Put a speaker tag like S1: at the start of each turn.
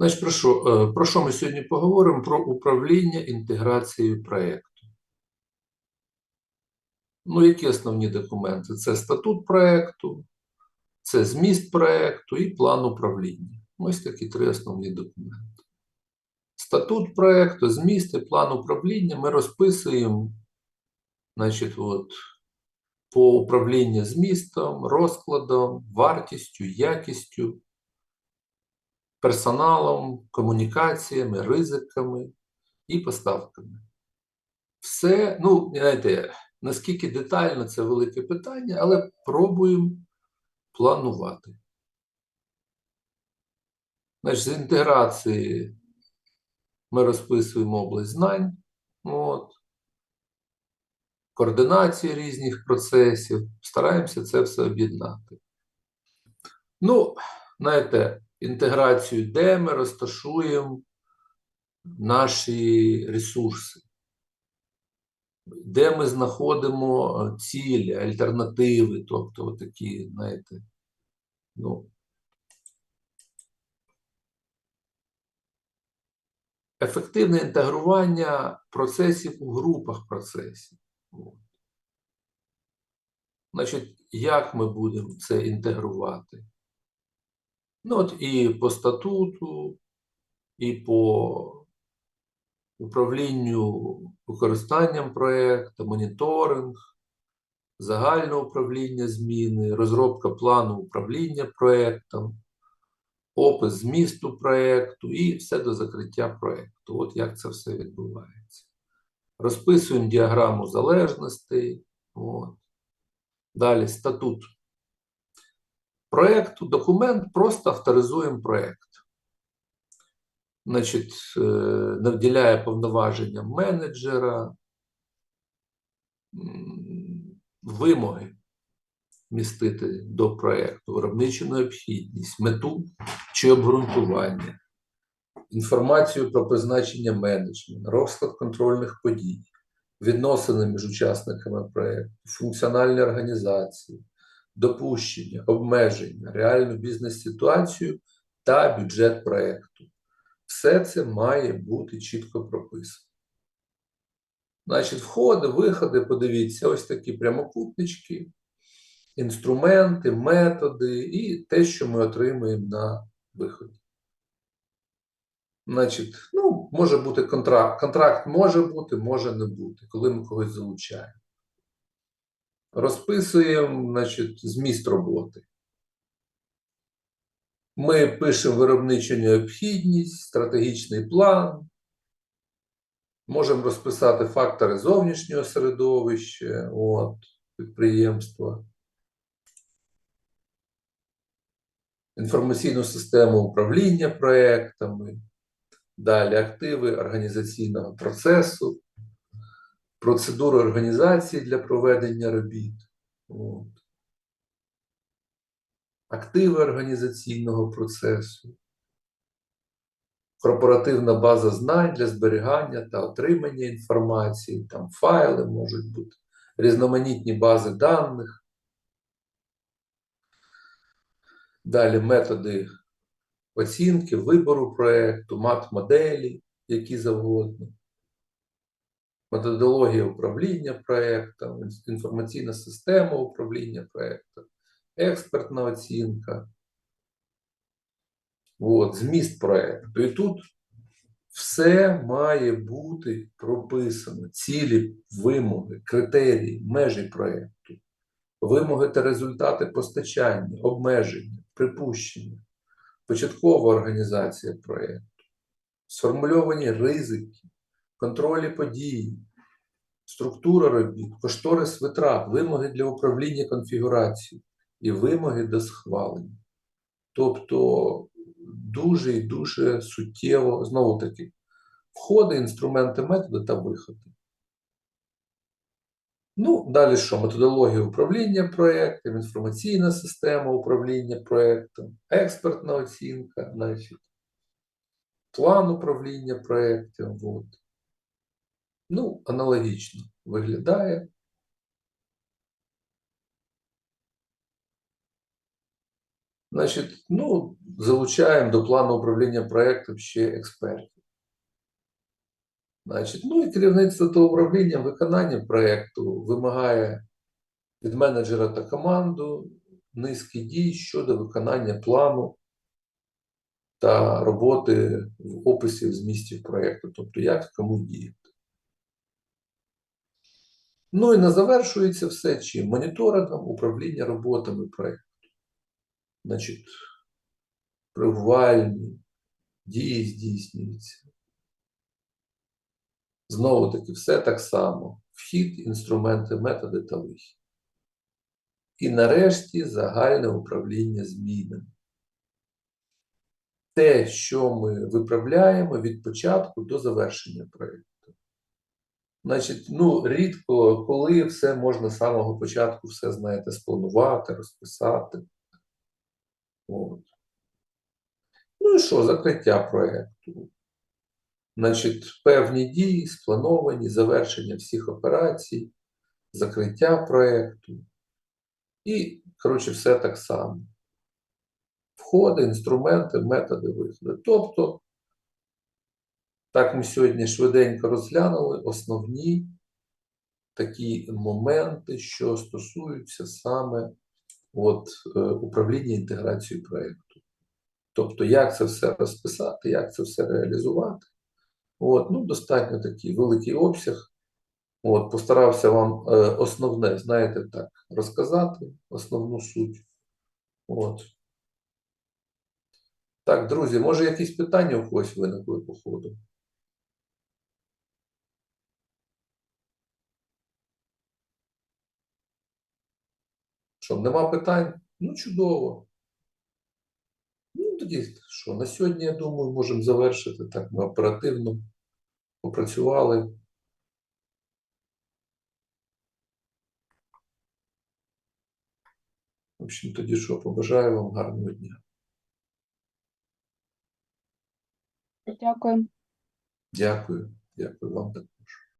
S1: Значить, про що, е, про що ми сьогодні поговоримо? Про управління інтеграцією проєкту. Ну, які основні документи? Це статут проєкту, це зміст проєкту і план управління. Ось такі три основні документи. Статут проєкту, зміст і план управління ми розписуємо, значить, от, по управлінню змістом, розкладом, вартістю, якістю, персоналом, комунікаціями, ризиками і поставками. Все, ну, знаєте, наскільки детально це велике питання, але пробуємо планувати. Значить, з інтеграції ми розписуємо область знань, от, координації різних процесів, стараємося це все об'єднати. Ну, знаєте, інтеграцію, де ми розташуємо наші ресурси, де ми знаходимо е, цілі, альтернативи, тобто такі, знаєте, ну, ефективне інтегрування процесів у групах процесів. От. Значить, як ми будемо це інтегрувати? Ну, от і по статуту, і по управлінню використанням проєкту, моніторинг, загальне управління зміни, розробка плану управління проєктом, опис змісту проєкту і все до закриття проєкту. От як це все відбувається. Розписуємо діаграму залежностей. От. Далі статут проєкту, документ, просто авторизуємо проєкт. Значить, е, наділяє повноваженням менеджера, вимоги містити до проєкту, виробничу необхідність, мету чи обґрунтування, інформацію про призначення менеджменту, розклад контрольних подій, відносини між учасниками проєкту, функціональні організації, допущення, обмеження, реальну бізнес-ситуацію та бюджет проєкту. Все це має бути чітко прописано. Значить, входи, виходи, подивіться, ось такі прямокутнички, інструменти, методи і те, що ми отримуємо на виході. Значить, ну, може бути контракт. Контракт може бути, може не бути, коли ми когось залучаємо. Розписуємо, значить, зміст роботи. Ми пишемо виробничу необхідність, стратегічний план. Можемо розписати фактори зовнішнього середовища от, підприємства. Інформаційну систему управління проектами, далі активи організаційного процесу, процедури організації для проведення робіт. От активи організаційного процесу, корпоративна база знань для зберігання та отримання інформації, там файли можуть бути, різноманітні бази даних. Далі методи оцінки, вибору проєкту, мат-моделі, які завгодно, методологія управління проєктом, інформаційна система управління проєктом експертна оцінка, от, зміст проєкту. І тут все має бути прописано: цілі, вимоги, критерії, межі проєкту, вимоги та результати постачання, обмеження, припущення, початкова організація проєкту, сформульовані ризики, контролі події. Структура робіт, кошторис витрат, вимоги для управління конфігурацією, і вимоги до схвалення. Тобто дуже і дуже суттєво, знову таки, входи, інструменти, методи та виходи. Ну, далі що? Методологія управління проєктом, інформаційна система управління проєктом, експертна оцінка, значить, план управління проєктом. Ну, аналогічно виглядає. Значить, ну, залучаємо до плану управління проєктом ще експертів. Значить, ну і керівництво та управління виконання проєкту вимагає від менеджера та команду низки дій щодо виконання плану та роботи в описі в змісті проєкту, тобто як кому діяти. Ну і не завершується все чим? Моніторингом управління роботами проєкту. Значить, реагувальні дії здійснюються. Знову таки, все так само. Вхід, інструменти, методи та вихід. І нарешті загальне управління змінами. Те, що ми виправляємо від початку до завершення проєкту. Значить, ну, рідко, коли все можна з самого початку все, знаєте, спланувати, розписати. От. Ну і що, закриття проєкту. Значить, певні дії сплановані, завершення всіх операцій, закриття проєкту. І, коротше, все так само. Входи, інструменти, методи виходу. Тобто, так ми сьогодні швиденько розглянули основні такі моменти, що стосуються саме от, е, управління інтеграцією проєкту. Тобто, як це все розписати, як це все реалізувати. От, ну, достатньо такий великий обсяг. От, постарався вам е, основне, знаєте, так, розказати, основну суть. От. Так, друзі, може якісь питання у когось виникли по ходу? Що, нема питань? Ну, чудово. Ну, тоді що, на сьогодні, я думаю, можемо завершити. Так, ми оперативно попрацювали. В общем, тоді що, побажаю вам гарного дня.
S2: Дякую.
S1: Дякую. Дякую вам.